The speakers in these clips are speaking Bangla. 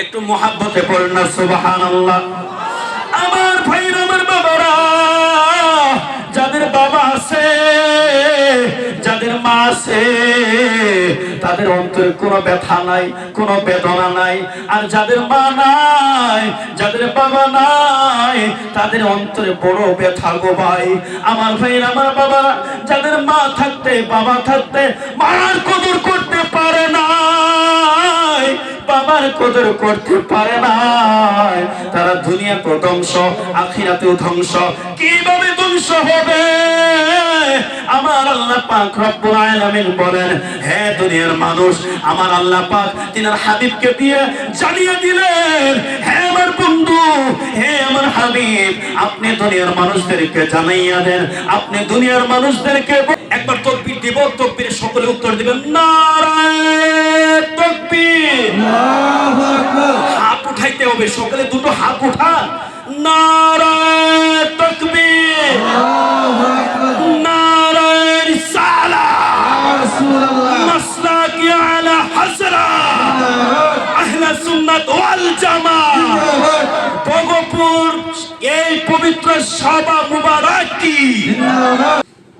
একটু মোহাব্বতে পড়েন না সুবহানাল্লাহ। আমার ভাই আমার বাবারা, যাদের বাবা আছে, যাদের মা আছে, তাদের অন্তরে কোনো ব্যথা নাই, কোনো বেদনা নাই। আর যাদের মা নাই, যাদের বাবা নাই, তাদের অন্তরে বড় ব্যথা গো ভাই। আমার ভাই আমার বাবারা, যাদের মা থাকতে, বাবা থাকতে মার কদর করতে পারে না। বাবার কদর করতে পারে না। তারা দুনিয়াতে ধ্বংস আখিরাতেও ধ্বংস। কীভাবে ধ্বংস হবে? আমার আল্লাহ পাক রব্বুল আলামিন বলেন হে দুনিয়ার মানুষ আমার আল্লাহ পাক তিনার হাবিবকে দিয়ে জানিয়ে দিলেন হে আমার বন্ধু হে আমার হাবিব আপনি দুনিয়ার মানুষদেরকে জানাইয়া দেন আপনি দুনিয়ার মানুষদেরকে একবার তকবীর দিব তকবীর সকলে উত্তর দিবেন নারায়ণ তকবীর। হাত উঠাইতে হবে সকলে দুটো হাত উঠান নারায়ণ তকবীর। নারায়ণ সুন্নাত ওয়াল জামাত ভগপুর এই পবিত্র সভা মুবারক কি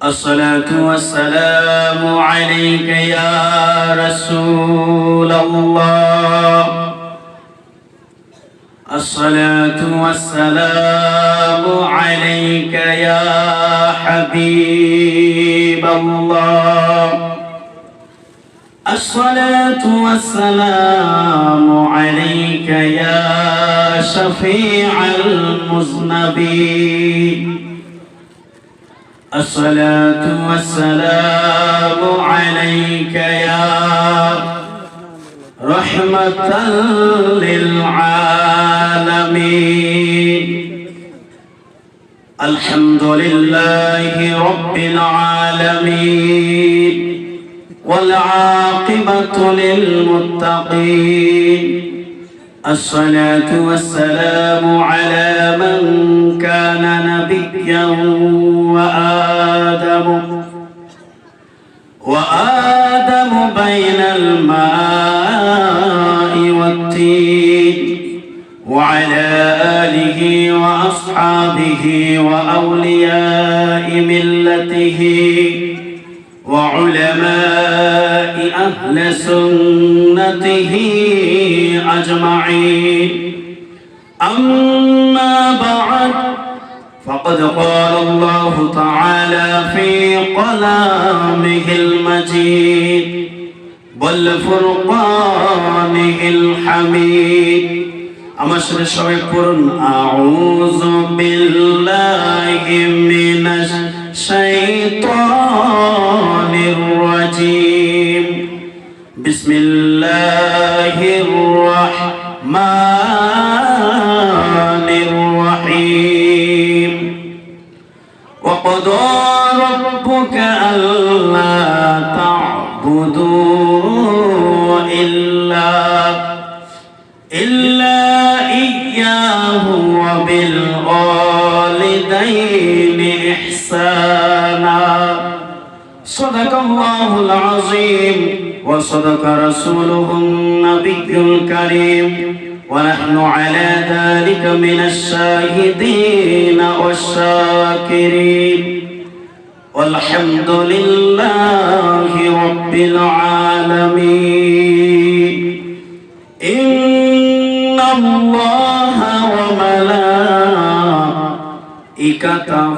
الصلاة والسلام عليك يا رسول الله الصلاة والسلام عليك يا حبيب الله الصلاة والسلام عليك يا شفيع المذنبين. الصلاة والسلام عليك يا رحمة للعالمين. الحمد لله رب العالمين. والعاقبة للمتقين. الصلاة والسلام على من كان نبيا وآدم. وآدم بين الماء والتين. وعلى آله وأصحابه وأولياء ملته. وعلماء أهل سنته أجمعين أما بعد فقد قال الله تعالى في قلامه المجيد والفرقانه الحميد আমার সাথে সবাই পড়ুন আউযু বিল্লাহি মিনাশ الشيطان الرجيم. بسم الله الرحمن الرحيم. وقضى ربك ألا صدق الله العظيم وصدق رسوله النبي الكريم ونحن على ذلك من الشاهدين والشاكرين والحمد لله رب العالمين إن الله وملائكته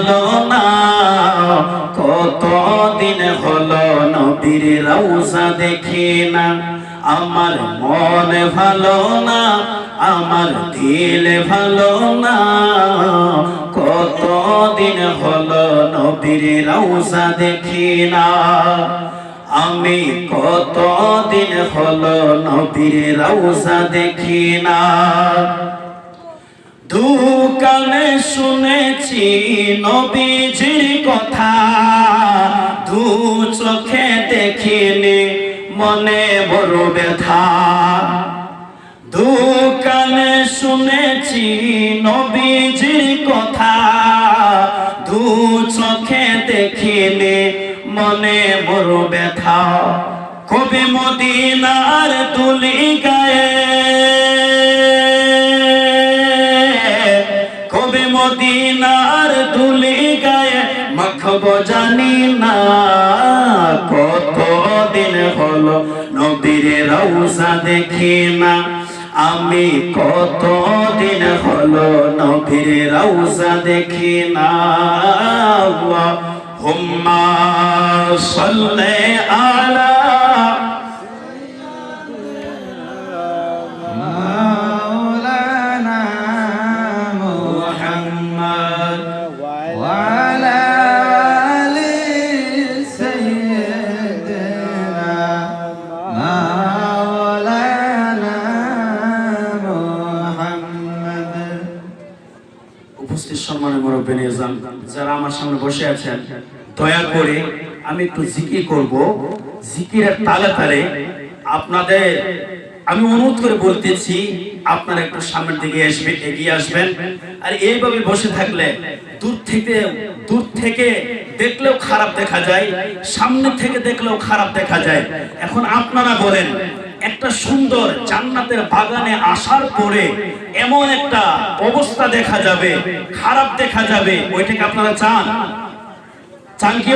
ভালো না কত দিন হলো নবীর রওজা দেখি না। আমার মন ভালো না, আমার দিল ভালো না। কত দিন হলো নবীর রওজা দেখি না। আমি কত দিন হলো নবীর রওজা দেখি না। দুকানে শুনেছি নবীজির কথা। দু চোখে দেখিনি, মনে বড় ব্যথা। দুকানে শুনেছি নবীজির কথা। দু চোখে দেখিলে মনে বড় ব্যথা। কবি মদিনার তুলি গায়ে মাখব জানি না কত দিন হলো নবীর রৌসা দেখি না। আমি কত দিন হলো নবীর রৌসা দেখি না। হুম্মা সাল্লে আলা আমার সামনে বসে আছেন, দয়া করে আমি একটু জিকির করব। জিকিরের তালে তালে আপনাদের, আমি অনুরোধ করে বলতেছি, আপনারা একটু সামনের দিকে আসবে, এগিয়ে আসবেন। আর এইভাবে বসে থাকলে দূর থেকে দূর থেকে দেখলেও খারাপ দেখা যায়, সামনে থেকে দেখলেও খারাপ দেখা যায়। এখন আপনারা বলেন একটা সুন্দর জান্নাতের বাগানে আসার পরে এমন একটা অবস্থা দেখা যাবে, খারাপ দেখা যাবে, ওইটাকে আপনারা চান? চান কি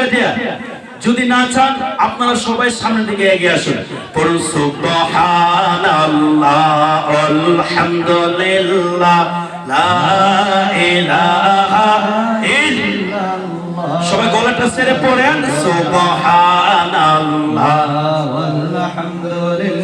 যদি না চান, আপনারা সবাই সামনের দিকে এগিয়ে আসুন। পড়ুন, সুবহানাল্লাহ লা ইলাহা ইল্লাল্লাহ। সবাই গলাটা ছেড়ে পড়েন, সুবহানাল্লাহ, আলহামদুলিল্লাহ।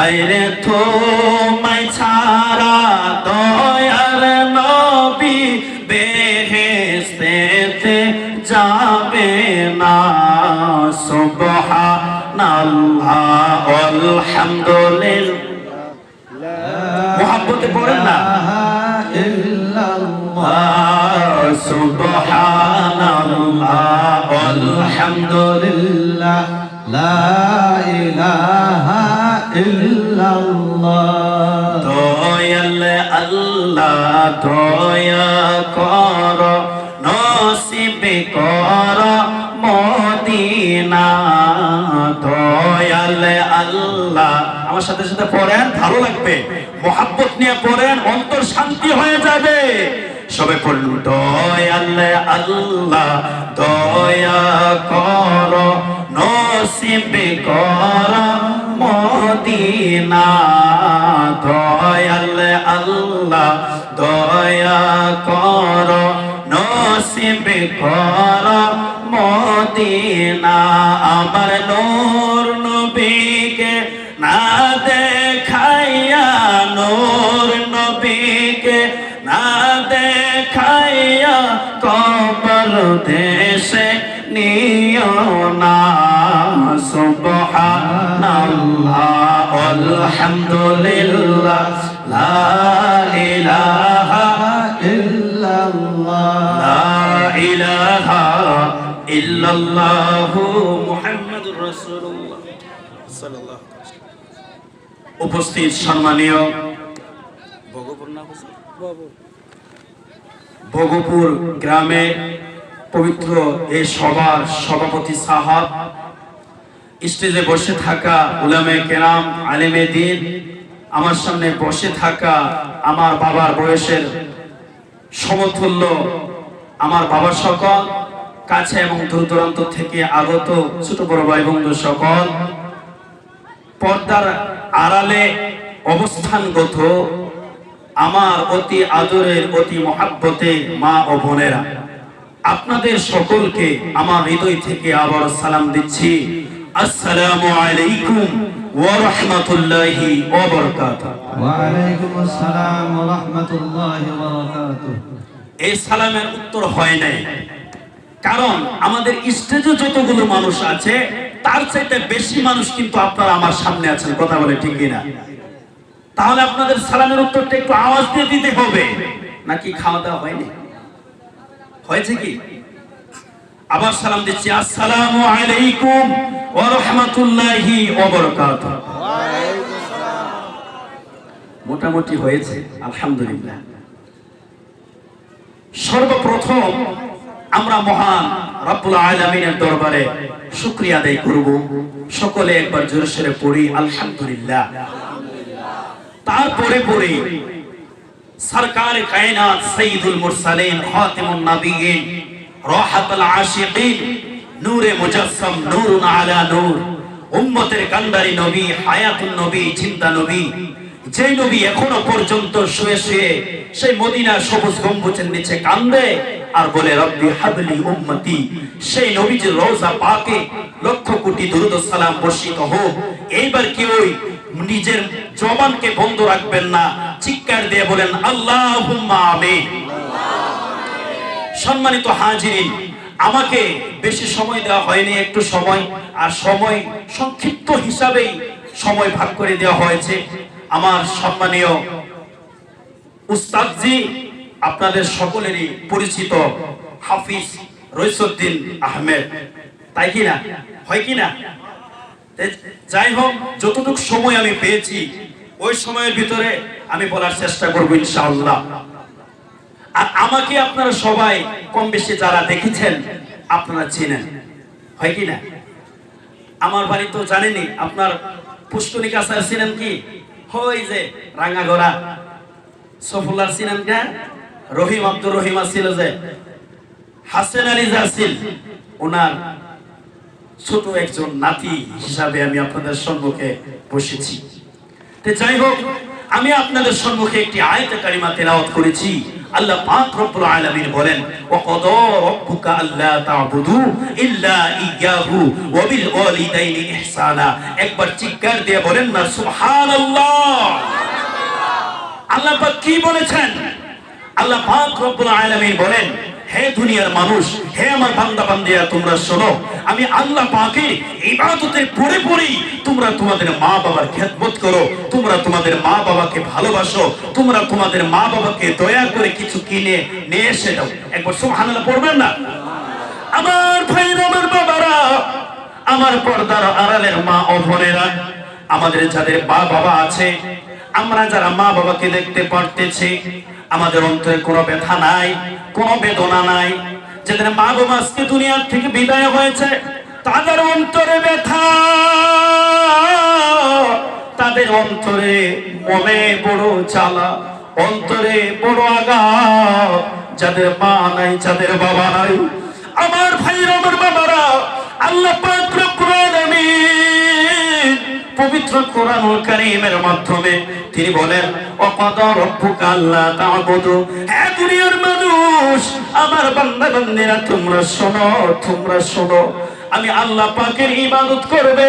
হায়রে তোমায় ছাড়া দয়ার নবী বেহেস্তেতে যাবে না। সুবহানাল্লাহ আলহামদুলিল্লাহ। মোহাম্মতে পড়েন না? সুবহানাল্লাহ আলহামদুলিল্লাহ। লা ইলাহা ইল্লাল্লাহ। দয়াল আল্লাহ দয়া কর, নসিব কর মদিনা। দয়াল আল্লাহ। আমার সাথে সাথে পড়েন, ভালো লাগবে। মহাব্বত নিয়ে পড়েন, অন্তর শান্তি হয়ে যাবে। সবাই পড়লু, দয়াল আল্লাহ, দয়া কর, নসিব কর মদিনা। দয়াল আল্লাহ, দয়া কর, নসিব কর মদিনা। আমার নূর দেশে নিও না। সুবহানাল্লাহ ইলাহা ইল্লাল্লাহু উপস্থিত সম্মানীয় ভগপুর গ্রামে পবিত্র এই সভার সভাপতি সাহাব, স্টেজে বসে থাকা উলামে কেরাম, আলেমে দিন, আমার সামনে বসে থাকা আমার বাবার বয়সের সমতুল্য আমার বাবা সকল, কাছে এবং দূর দূরান্ত থেকে আগত ছোট বড় ভাই বন্ধু সকল, পর্দার আড়ালে অবস্থানগত আমার অতি আদরের, অতি মহাব্বতের মা ও বোনেরা। আপনাদের সকলকে আমার হৃদয় থেকে আবার সালাম দিচ্ছি। আসসালামু আলাইকুম ওয়া রাহমাতুল্লাহি ওয়া বারাকাতু ওয়া আলাইকুম আসসালাম ওয়া রাহমাতুল্লাহি ওয়া বারাকাতু এই সালামের উত্তর হয় নাই। কারণ আমাদের স্টেজে যতগুলো মানুষ আছে তার চাইতে বেশি মানুষ কিন্তু আপনারা আমার সামনে আছেন কথা বলে ঠিক কিনা? তাহলে আপনাদের সালামের উত্তরটা একটু আওয়াজ দিয়ে দিতে হবে। নাকি খাওয়া দাওয়া হয়নি? হয়েছে কি? আবার সালাম দিচ্ছি। আসসালামু আলাইকুম ওয়া রাহমাতুল্লাহি ওয়া বারাকাতুহু। মোটামুটি হয়েছে, আলহামদুলিল্লাহ। সর্বপ্রথম আমরা মহান রব্বুল আলামিনের দরবারে শুকরিয়া আদায় করব। সকলে একবার জোরে সোরে পড়ি, আলহামদুলিল্লাহ। তারপরে পড়ি সরকার কায়নাত সঈদুল মুরসালিন খাতিমুন নবিয়িন রাহাতুল আশিকিন, নূরে মুজাসসাম, নূরুন আলা নূর, উম্মতের কান্ডারি নবী, হায়াতুন নবী, চিন্তা নবী, যে নবী এখনও পর্যন্ত শুয়ে শুয়ে সেই মদিনার সবুজ গম্বুজের নিচে কান্দে আর বলে, রব্বি হাবলি উম্মতি সেই নবীজির রওজা পাকে লক্ষ কোটি দুরুদ সালাম বর্ষিত হোক। এইবার কি ওই নিজের জবানকে বন্ধ রাখবেন না। চিৎকার দিয়ে বলেন আমিন। সম্মানিত হাজিরিন, আমাকে বেশি সময় দেওয়া হয়নি, একটু সময়, আর সময় সংক্ষিপ্ত হিসাবেই সময় ভাগ করে দেওয়া হয়েছে। আমার সম্মানীয় উস্তাদজি, আপনাদের সকলেরই পরিচিত হাফিজ রইসুদ্দিন আহমেদ। তাই কিনা হয় কি না? তে যাই হোক, যতটুকু সময় আমি পেয়েছি, ওই সময়ের ভিতরে আমি বলার চেষ্টা করব ইনশাআল্লাহ। আর আমাকে আপনারা সবাই কম বেশি যারা দেখেছেন, আপনারা চেনেন। হয় কি না? আমার বাড়ি তো জানেনি আপনার পুষ্কনিকা স্যার চিনেন কি? হই যে রাঙাগড়া। সফুল্লার চিনেন কে? রহিম আব্দুর রহিম আছিল যে। হাসেন আলী জাসিল ওনার ছোট একজন নাতি হিসাবে আমি আপনাদের সম্মুখে বসেছি। যাই হোক, আমি আপনাদের সম্মুখে একটি আয়াত কারিমা তেলাওয়াত করেছি। আল্লাহ পাক রব্বুল আলামিন বলেন ওয়া ক্বাদা রাব্বুকা আল্লা তা'বুদু ইল্লা ইয়াহু ওয়া বিল ওয়ালিদাইনি ইহসানা। একবার চিৎকার দিয়ে বলেন না, সুবহানাল্লাহ। আল্লাহ পাক কি বলেছেন? আল্লাহ পাক রব্বুল আলামিন বলেন, হে দুনিয়ার মানুষ, হে আমার বান্দা বান্দিয়া তোমরা শোনো আমি আল্লাহ পাকের ইবাদতের পরে পরেই তোমরা তোমাদের মা বাবার খেদমত করো, তোমরা তোমাদের মা বাবাকে ভালোবাসো, তোমরা তোমাদের মা বাবাকে দয়া করে কিছু কিনে নিয়ে এসে দাও। একবার সুবহানাল্লাহ পড়বেন না? আমার ভাইরা আমার বাবারা, আমার পর্দার আড়ালের মা ও বোনেরা, আমাদের যাদের মা বাবা আছে, আমরা যারা মা বাবাকে দেখতে পারতেছি, আমাদের অন্তরে কোনো ব্যথা নাই, কোনো বেদনা নাই যাদের মা বাবা আজকে দুনিয়ার থেকে বিদায় হয়েছে, তাদের অন্তরে ব্যথা। তাদের অন্তরে মনে বড় চালা অন্তরে বড় আগা যাদের মা নাই, যাদের বাবা নাই, আমার ভাইয়ের, আমার বাবারা, আল্লাহ পাক রব্বুল আলামিন পবিত্র কোরআনুল কারীমের মাধ্যমে তিনি বলেন, অকদা রব্বুকা আল্লাহ তা'বুদু। হে দুনিয়ার মানুষ, আমার বান্দা বান্দিরা তোমরা শোনো তোমরা শোনো, আমি আল্লাহ পাকের ইবাদত করবে।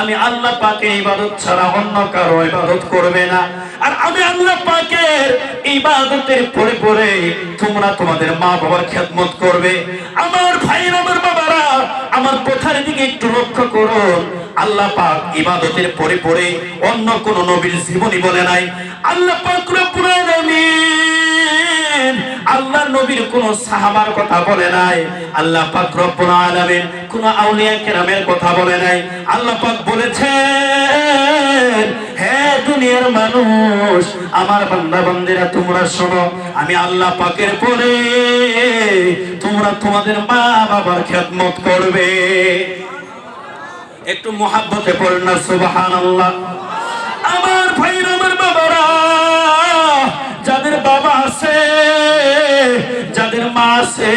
আমি আল্লাহ পাকের ইবাদত ছাড়া অন্য কারও ইবাদত করবে না। আর আমি আল্লাহ পাকের ইবাদতের পরে পরে তোমরা তোমাদের মা বাবার খেদমত করবে। আমার ভাই আমার বাবারা আমার কথার দিকে একটু লক্ষ্য করুন। আল্লাহ পাক ইবাদতের পরে পরে অন্য কোন নবীর জীবনী বলে নাই। আল্লাহ পাক আল্লাহ নবীর কোন সাহাবার কথা বলে নাই। আল্লাহ পাক আলামিন কোন আউলিয়া কেরামের কথা বলে নাই। আল্লাহ পাক বলেছেন মানুষ, আমার বান্দা বান্দিরা তোমরা শোনো, আমি আল্লাহ পাকের পরে তোমরা তোমাদের মা বাবার খেদমত করবে। একটু মহাব্বতে পড়েন না সুবাহান আল্লাহ আমার ভাইরা আমার বাবারা, যাদের বাবা যাদের মা আছে,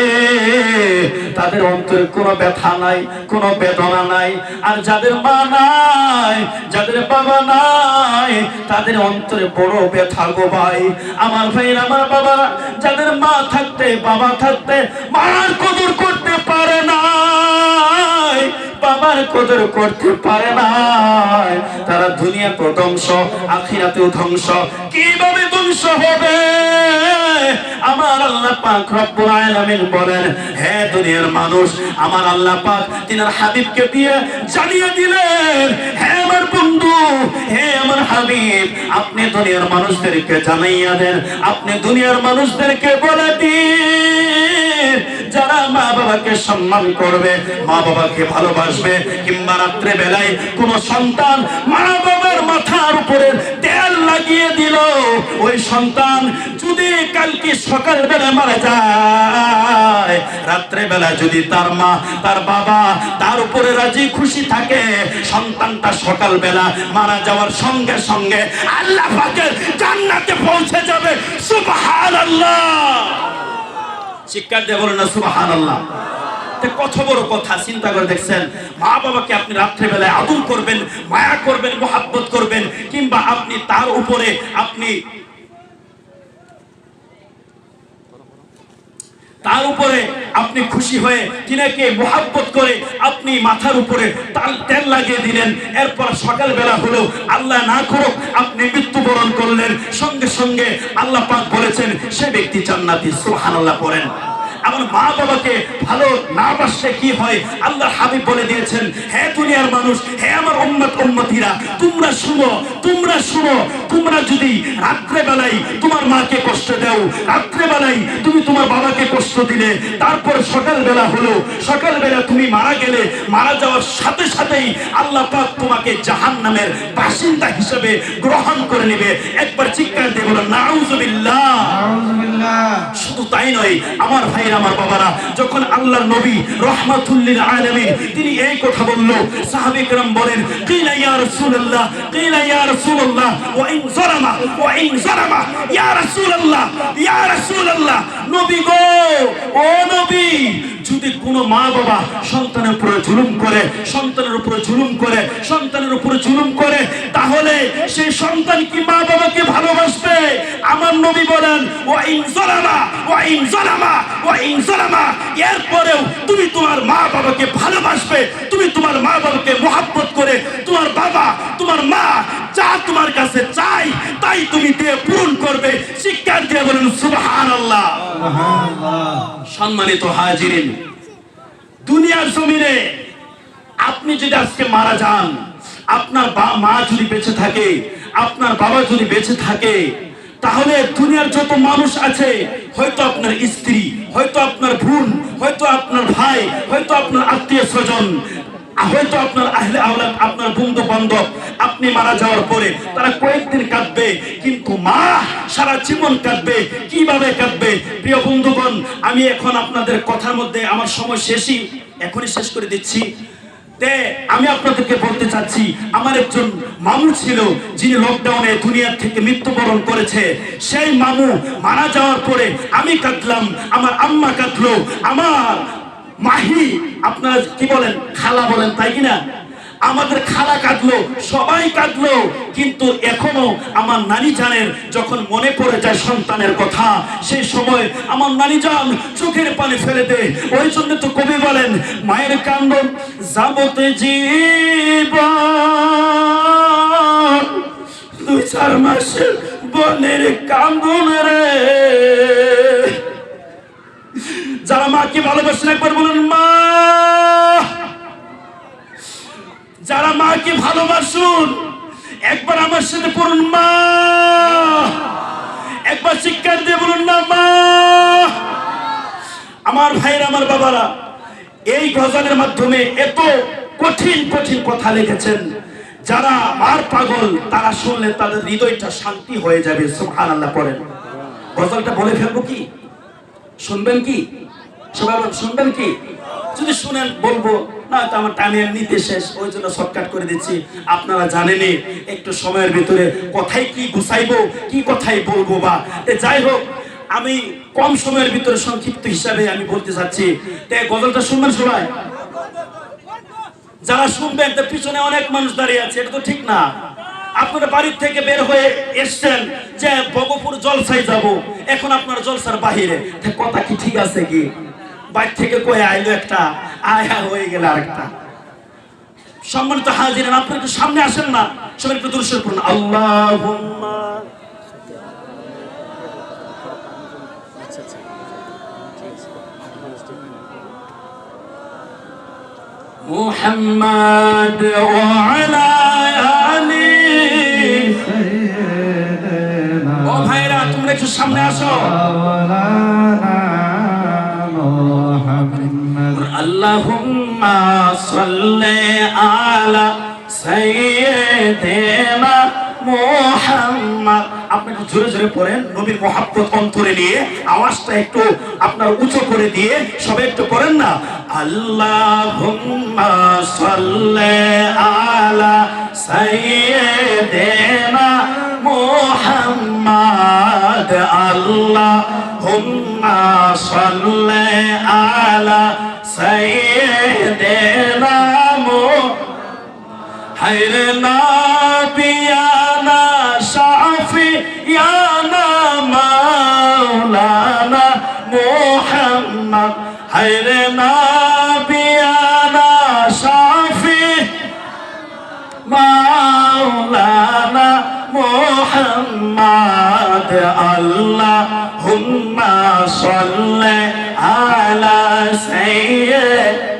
তাদের অন্তরে কোনো ব্যথা নাই, কোনো বেদনা নাই। আর যাদের মা নাই, যাদের বাবা নাই, তাদের অন্তরে বড় ব্যথা গো ভাই। আমার ভাইরা আমার বাবারা, যাদের মা থাকতে, বাবা থাকতে, মার কদর করতে পারে না বাবার কদর করতে পারে না তারা দুনিয়া তো ধ্বংস আখিরাতেও ধ্বংস। কীভাবে ধ্বংস হবে? আমার আল্লাহ পাক রব্বুল আলামিন বলেন, হে দুনিয়ার মানুষ, আমার আল্লাহ পাক তিনার হাবিবকে দিয়ে জানিয়ে দিলেন, হে আমার বন্ধু, হে আমার হাবিব, আপনি দুনিয়ার মানুষদেরকে জানাইয়া দেন, আপনি দুনিয়ার মানুষদেরকে বলে দিন। যারা মা বাবাকে সম্মান করবে, মা বাবাকে ভালোবাসবে, কিংবা রাত্রে বেলায় কোন সন্তান মা বাবার মাথার উপরে তেল লাগিয়ে দিল, ওই সন্তান যদি কালকে সকাল বেলা মারা যায় রাত্রে বেলা যদি তার মা, তার বাবা তার উপরে রাজি খুশি থাকে, সন্তানটা সকাল বেলা মারা যাওয়ার সঙ্গে সঙ্গে আল্লাহ পাকের জান্নাতে পৌঁছে যাবে। সুবহানাল্লাহ! শিক্ষার দিয়ে বলেন না সুবাহান আল্লাহ কত বড় কথা, চিন্তা করে দেখছেন? মা বাবাকে আপনি রাত্রেবেলায় আদর করবেন, মায়া করবেন, মোহাব্বত করবেন, কিংবা আপনি তার উপরে আপনি তার উপরে আপনি খুশি হয়ে তিনাকে মোহাব্বত করে আপনি মাথার উপরে তাল তেল লাগিয়ে দিলেন। এরপর সকালবেলা হলো, আল্লাহ না করুক আপনি মৃত্যুবরণ করলেন। সঙ্গে সঙ্গে আল্লাহ পাক বলেছেন, সে ব্যক্তি জান্নাতি, সুবহানাল্লাহ পড়েন। আমার মা বাবাকে ভালো না বাসলে কি হয়? আল্লাহ হাবিব বলে দিয়েছেন হে দুনিয়ার মানুষ হে আমার উন্মত উন্মতিরা তোমরা শুনো তোমরা শুনো তোমরা যদি রাত্রেবেলায় তোমার মাকে কষ্ট দাও রাত্রেবেলায় তুমি তোমার বাবাকে কষ্ট দিলে তারপর সকালবেলা হলো সকালবেলা তুমি মারা গেলে মারা যাওয়ার সাথে সাথেই আল্লাহ পাক তোমাকে জাহান নামের বাসিন্দা হিসেবে গ্রহণ করে নেবে। একবার চিৎকার দিয়ে বলো নাউজুবিল্লাহ। শুধু তাই নয় আমার ভাই ভাইয়ের আমার বাবারা যখন আল্লাহর নবী রহমাতুল্লিল আলামিন তিনি এই কথা বলল সাহাবে کرام বলেন কিলা ইয়া রাসূলুল্লাহ কিলা ইয়া রাসূলুল্লাহ ওয়া ইন যালামা ওয়া ইন যালামা ইয়া রাসূলুল্লাহ ইয়া রাসূলুল্লাহ নবী গো, ও নবী। যদি কোনো মা বাবা সন্তানের উপরে জুলুম করে, সন্তানের উপরে জুলুম করে, সন্তানের উপরে জুলুম করে, তাহলে সেই সন্তান কি মা বাবাকে ভালোবাসবে? আমার নবী বলেন ও ইনজলামা ও ইনজলামা ও ইনজলামা এরপরেও তুমি তোমার মা বাবাকে ভালোবাসবে সম্মানিত হাজিরিন, দুনিয়ার জমিনে আপনি যদি আজকে মারা যান, আপনার মা যদি বেঁচে থাকে, আপনার বাবা যদি বেঁচে থাকে, তাহলে দুনিয়ার যত মানুষ আছে, হয়তো আপনার স্ত্রী, হয়তো আপনার বোন, হয়তো আপনার ভাই, হয়তো আপনার আত্মীয় স্বজন হয়তো আপনার আহলে আওলাদ, আপনার বন্ধু বান্ধব, আপনি মারা যাওয়ার পরে তারা কয়েকদিন কাঁদবে, কিন্তু মা সারা জীবন কাঁদবে। কীভাবে কাঁদবে? প্রিয় বন্ধুগণ, আমি এখন আপনাদের কথার মধ্যে আমার সময় শেষই, এখনই শেষ করে দিচ্ছি। তে, আমি আপনাদেরকে বলতে চাচ্ছি, আমার একজন মামু ছিল, যিনি লকডাউনে দুনিয়ার থেকে মৃত্যুবরণ করেছে। সেই মামু মারা যাওয়ার পরে আমি কাঁদলাম, আমার আম্মা কাঁদলো, আমার মাহি, আপনারা কি বলেন, খালা বলেন, তাই কিনা? আমাদের খালা কাঁদলো, সবাই কাঁদলো, কিন্তু এখনও আমার নানি জানের যখন মনে পড়ে যায় সন্তানের কথা, সেই সময় আমার নানি জান চোখের পানি ফেলে দেয়। ওই জন্য তো কবি বলেন, মায়ের কান্দন যাবতে জীবন, দুই চার মাসের বনের কান্দন রে। যারা মাকে ভালোবাসেন একবার বলুন, মা! যারা মাকে ভালোবাসুন, একবার আমার সাথে পড়ুন, মা! একবার চিৎকার দিয়ে বলুন, না, মা! আমার ভাইয়ের, আমার বাবারা, এই গজলের মাধ্যমে এত কঠিন কঠিন কথা লিখেছেন। যারা মার পাগল, তারা শুনলে তাদের হৃদয়টা শান্তি হয়ে যাবে। সুবহান আল্লাহ পড়েন। গজলটা বলে ফেলব কি? শুনবেন কি? সবাই শুনবেন কি? যদি শুনেন, বলব, না, তো আমার টাইম এমনিতে শেষ, ওই জন্য শর্টকাট করে দিচ্ছি। আপনারা জানেনই, একটু সময়ের ভিতরে কথাই কি গুছাইবো, কি কথাই বলব বা? যাই হোক, আমি কম সময়ের ভিতরে সংক্ষিপ্ত হিসাবে আমি বলতে চাচ্ছি। গজলটা শুনবেন সবাই? যারা শুনবেন, তো পিছনে অনেক মানুষ দাঁড়িয়ে আছে, এটা তো ঠিক না। আপনারা বাড়ির থেকে বের হয়ে এসছেন যে বগপুর জলসায় যাব, এখন আপনার জলসার বাহিরে। কথা কি ঠিক আছে কি? বাইর থেকে কয়ে আইলো একটা আয়া হয়ে গেল আরেকটা সম্মানিত হাজির আপনি একটু সামনে আসেন না সবাই একটু দূর করুন আল্লাহ محمد وعلى آله سيدنا ও ভাইরা তোমরা একটু সামনে আসো اللهم صل على سيدنا মোহাম্মদ আপনি একটু জোরে জোরে পড়েন নবীর মোহাব্বত অন্তরে নিয়ে আওয়াজটা একটু আপনার উঁচু করে দিয়ে সবাই একটু পড়েন না আল্লাহুম্মা সাল্লি আলা সাইয়্যিদিনা মোহাম্মদ আল্লাহুম্মা সাল্লি আলা সাইয়্যিদিনা হায়রে নাবিয়ানা শাফিয়ানা মাওলানা মুহাম্মদ। হায়রে নাবিয়ানা শাফি মাওলানা মুহাম্মদ। আল্লাহুম্মা সাল্লি আলা সাইয়্যিদ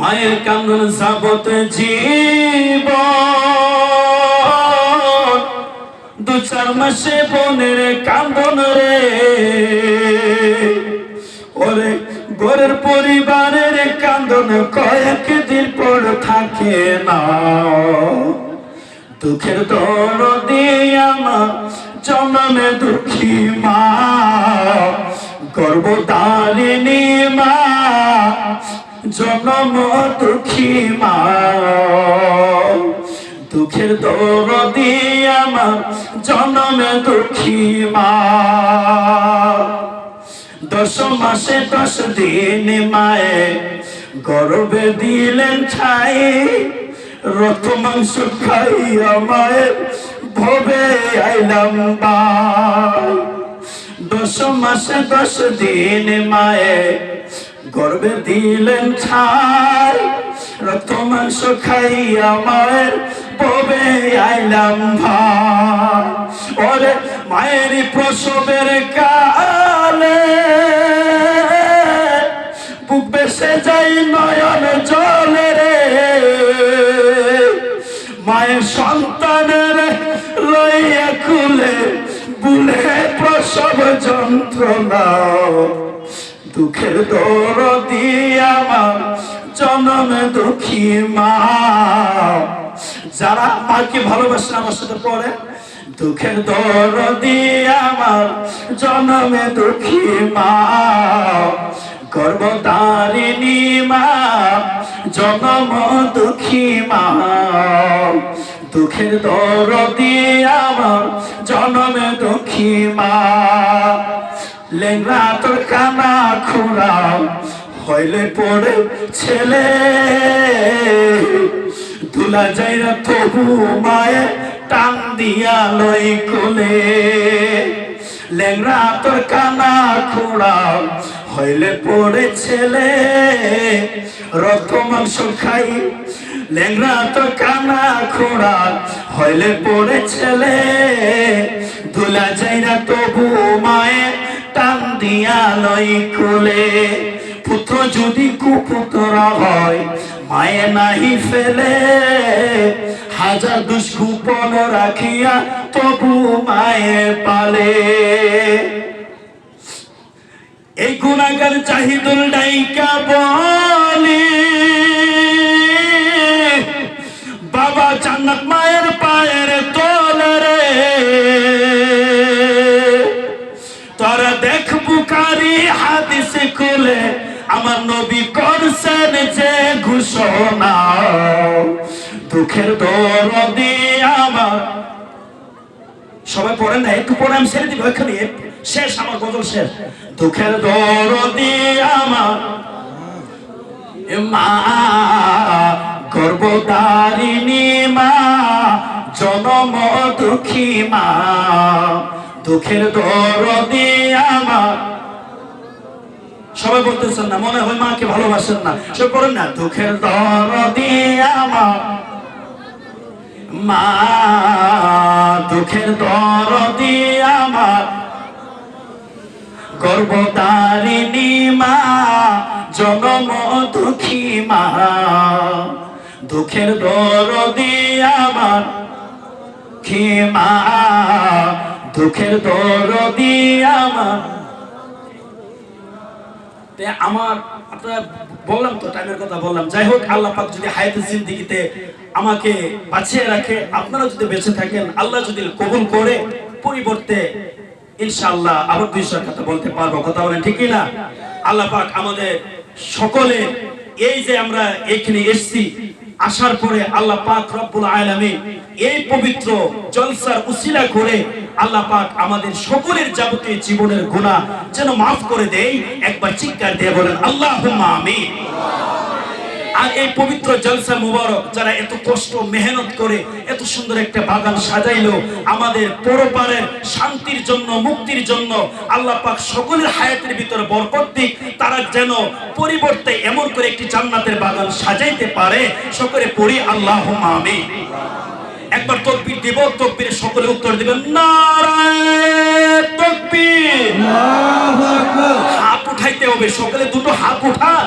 মায়ের কান্দন সাবত জীব দু চার মাসে বোনের কান্দন রে। ওরে গোরের পরিবারের কান্দন কয়েক দিন পর থাকে না। দুঃখের দর দিয়ে জন্মে দুঃখী মা। গর্ভদারিণী মা জন্ম দুঃখী মা দুঃখের দর দিয়ে জন্মে দুঃখী মা দশ মাসে দশ দিন মায়ে গর্বে দিলেন ছাই রথ মাংস খাইয়া মায়ের ভবে আইলাম দশ মাসে দশ দিন মায়ে গর্বে দিলেন ছাই। রক্ত মাংস খাইয়া মায়ের ববে আইলাম ভাই। ওরে মায়ের প্রসবের কালে বুক বেসে যাই নয়ন জলে রে। মায়ের সন্তানের লইয়া খুলে বুলে প্রসব যন্ত্রণা। দুঃখের দৌড় দিয়ে আমার, জনম দুঃখী মা। যারা মাকে ভালোবাসেন আমার সাথে পড়ে, দুঃখের দিয়ে আমার, জনমে দুঃখী মা। গর্ভদারিণী মা, জনম দুঃখী মা। দুঃখের দিয়ে আমার, জনমে দুঃখী মা। লেংরা তোর কানা খুঁড়া হইলে পড়ে ছেলে। দুলা যাইরা তবু মায়ে টান দিয়া লই কোলে। লেংরা তোর কানা খুঁড়া হইলে পড়ে ছেলে। রক্ত মাংস খাই লেংরা তো কানা খোড়া হইলে পড়ে ছেলে। দুলা যাইরা তবু মায়ে টান দিয়া লই কোলে। পুত্র যদি কুপুত্র হয়, মায়ে নাহি ফেলে। হাজার দুষ্কুপন রাখিয়া তবু মায়ে পালে। এই গুণাগার চাহিদুল ডাইকা বলি জান্নাত মায়ের তোরা দেখ বুকারি হাদিস খুলে, আমার নবী করছেন যে ঘোষণা। দুঃখের দরদি আমার। সবাই পড়েন না, একটু পরে আমি ছেড়ে দিব এখানে শেষ, আমার গজল শেষ। দুঃখের দরদি আমার। মা গর্ভদারিণী মা জনম দুঃখী মা। দুঃখের দরদি আমার। সবাই বলতেছেন না, মনে হয় মাকে ভালোবাসেন না। সে করেন না, দুঃখের দরদি আমার। মা, দুঃখের দরদি আমার। গর্ভদারিণী মা, জনম দুঃখী মা। দুঃখের দরদি আমার। কি মা দুঃখের দরদি আমার। আমার, আপনারা বললাম তো, টাইমের কথা বললাম। যাই হোক, আল্লাহ পাক যদি হায়াতের জিন্দিগিতে আমাকে বাঁচিয়ে রাখে, আপনারা যদি বেঁচে থাকেন, আল্লাহ যদি কবুল করে, পরিবর্তে ইনশাআল্লাহ আবার দুই কথা বলতে পারব। কথা বলেন ঠিকই না? আল্লাহ পাক আমাদের সকলে এই যে আমরা এখানে এসেছি আসার পরে আল্লাহ পাক রব্বুল আলামিন এই পবিত্র জলসার উসিলা করে আল্লাহ পাক আমাদের সকলের যাবতীয় জীবনের গুনাহ যেন মাফ করে দেয়। একবার চিৎকার দিয়ে বলেন, আল্লাহুম্মা আমিন। আর এই পবিত্র জলসা মুবারক যারা এত কষ্ট মেহনত করে এত সুন্দর একটা বাগান সাজাইলো আমাদের পরপারের শান্তির জন্য মুক্তির জন্য আল্লাহ পাক সকলের হায়াতের ভিতরে বরকত দিক। তারা যেন পরিবর্তে এমন করে একটি জান্নাতের বাগান সাজাইতে পারে। সকলে পড়ি আল্লাহ আমিন। একবার তকবির দিব তকবীরে সকলে উত্তর দিবেন নারায়ণ তকবীর। আল্লাহু আকবার। হাত উঠাইতে হবে সকলে দুটো হাত উঠান।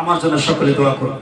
আমার জন্য সকলে দোয়া করুন।